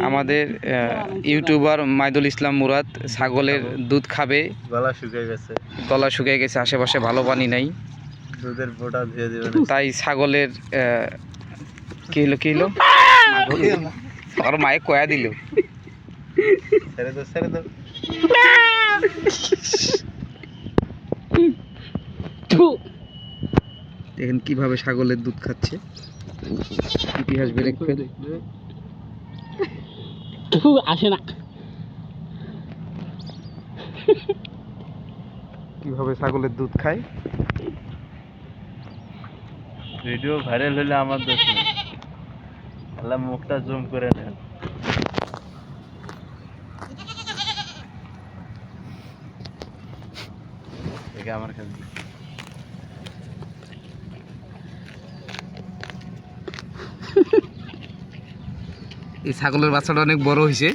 আমাদের ইউটিউবার মাইদুল ইসলাম মুরাদ ছাগলের দুধ খাবে। গলা শুকিয়ে গেছে। গলা শুকিয়ে গেছে আশেপাশে ভালো পানি নাই। দুধের ফোঁটা দিবেন। তাই ছাগলের আহ, কি হলো কি হলো? আর মায়ে কয়া দিল। ছেড়ে দাও ছেড়ে দাও। দেখেন কীভাবে ছাগলের দুধ খাচ্ছে। ইতিহাস ব্রেক ফেল আসে না। কীভাবে ছাগলের দুধ খায়? ভিডিও ভাইরাল হলে আমার দোষ নেই। আল্লাহ মুখটা জুম করে নেন। আমার কাছে এই ছাগলের বাচ্চাটা অনেক বড় হয়েছে